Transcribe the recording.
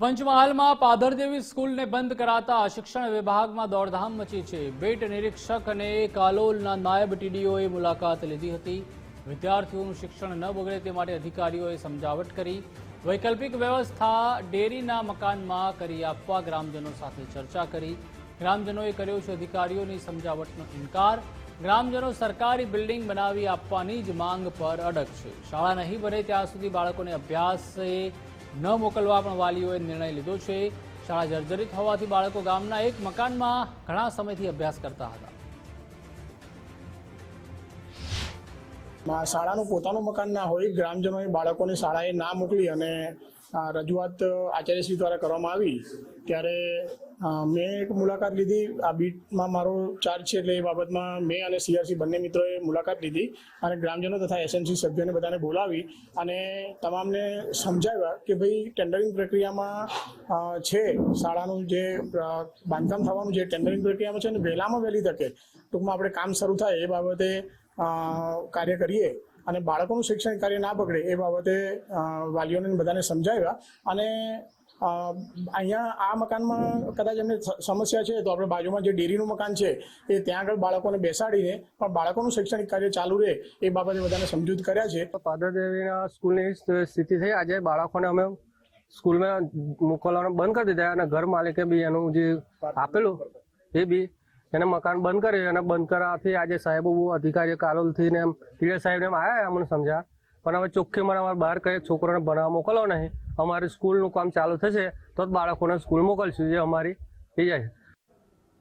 પંચમહાલમાં પાદરદેવી સ્કૂલને બંધ કરાતા શિક્ષણ વિભાગમાં દોડધામ મચી છે. બેટ નિરીક્ષક અને કાલોલના નાયબ ટીડીઓએ મુલાકાત લીધી હતી. વિદ્યાર્થીઓનું શિક્ષણ ન બગડે તે માટે અધિકારીઓએ સમજાવટ કરી. વૈકલ્પિક વ્યવસ્થા ડેરીના મકાનમાં કરી આપવા ગ્રામજનો સાથે ચર્ચા કરી. ગ્રામજનોએ કર્યો છે અધિકારીઓની સમજાવટનો ઇનકાર. ગ્રામજનો સરકારી બિલ્ડિંગ બનાવી આપવાની જ માંગ પર અડગ છે. શાળા નહીં બને ત્યાં સુધી બાળકોને અભ્યાસે ન મોકલવા પણ વાલીઓએ નિર્ણય લીધો છે. શાળા જર્જરિત હોવાથી બાળકો ગામના એક મકાનમાં ઘણા સમયથી અભ્યાસ કરતા હતા. શાળાનું પોતાનું મકાન ના હોય, ગ્રામજનોએ બાળકોને શાળાએ ના મોકલી અને રજૂઆત આચાર્યશ્રી દ્વારા કરવામાં આવી, ત્યારે મેં એક મુલાકાત લીધી. આ બીટમાં મારો ચાર્જ છે એટલે એ બાબતમાં મેં અને સીઆરસી બંને મિત્રોએ મુલાકાત લીધી અને ગ્રામજનો તથા એસએમસી સભ્યોને બધાને બોલાવી અને તમામને સમજાવ્યા કે ભાઈ ટેન્ડરિંગ પ્રક્રિયામાં છે શાળાનું જે બાંધકામ થવાનું જે ટેન્ડરિંગ પ્રક્રિયામાં છે ને વહેલામાં વહેલી તકે ટૂંકમાં આપણે કામ શરૂ થાય એ બાબતે કાર્ય કરીએ અને બાળકોનું શૈક્ષણિક કાર્ય ના બગડે એ બાબતે વાલીઓને બધાને સમજાવ્યા અને અહીંયા આ મકાનમાં કદાચ એમને સમસ્યા છે તો આપણે બાજુમાં જે ડેરીનું મકાન છે એ ત્યાં આગળ બાળકોને બેસાડીને પણ બાળકોનું શૈક્ષણિક કાર્ય ચાલુ રહે એ બાબતે બધાને સમજૂત કર્યા છે. પાદરદેવીના સ્કૂલની સ્થિતિ થઈ. આજે બાળકોને અમે સ્કૂલમાં મોકલવાનું બંધ કરી દીધા અને ઘર માલિકે બી એનું જે આપેલું એ બી એને મકાન બંધ કર્યું અને બંધ કરવાથી આજે સાહેબો બહુ અધિકારીઓ કાલોલથી ને એમ ટીડીઓ સાહેબને એમ આવ્યા અમને સમજ્યા. પણ હવે ચોખ્ખી મને અમારે બહાર કઈ છોકરોને ભણવા મોકલો નહીં. અમારી સ્કૂલનું કામ ચાલુ થશે તો જ બાળકોને સ્કૂલ મોકલશું, જે અમારી થઈ જાય